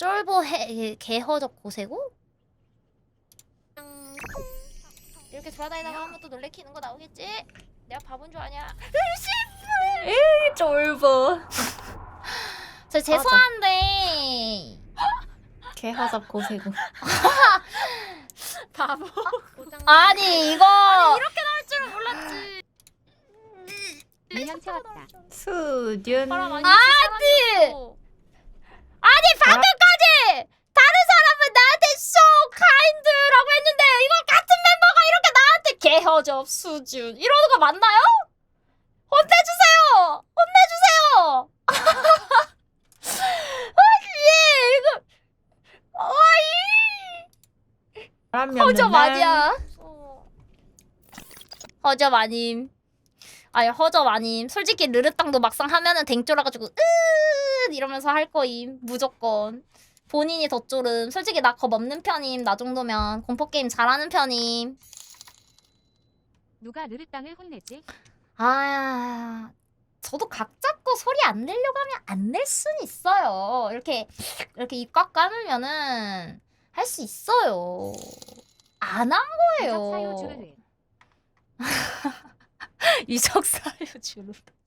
쫄보 해 개허적 고세고? 이렇게 돌아다니다가 한번 또 놀래키는 거 나오겠지? 내가 바본 줄 아냐? 쫄보. 저 죄송한데 개화잡 고세고. 바보. 아니 이거 할 줄은 몰랐지. 민영 채웠다. 수준. 바람 많이 아니! 어 아니 방금까지 다른 사람은 나한테 so kind라고 했는데 이거 같은 멤버가 이렇게 개허접 수준 이러는 거 맞나요? 혼내주세요! 혼내주세요! 아니 이거 어이 바람이 허접. 아니야. 허접 아님 아니 허접 아님 솔직히 르르땅도 막상 하면은 댕쫄아가지고 으 이러면서 할 거임 무조건 본인이 더 쫄음 솔직히 나 겁 없는 편임 나 정도면 공포게임 잘하는 편임 누가 르르땅을 혼내지? 아 저도 각 잡고 소리 안 내려고 하면 안 낼 순 있어요 이렇게 이렇게 입 꽉 까물면은 할 수 있어요 안한 이적 사요 거예요 주르르. 이적 사유 주르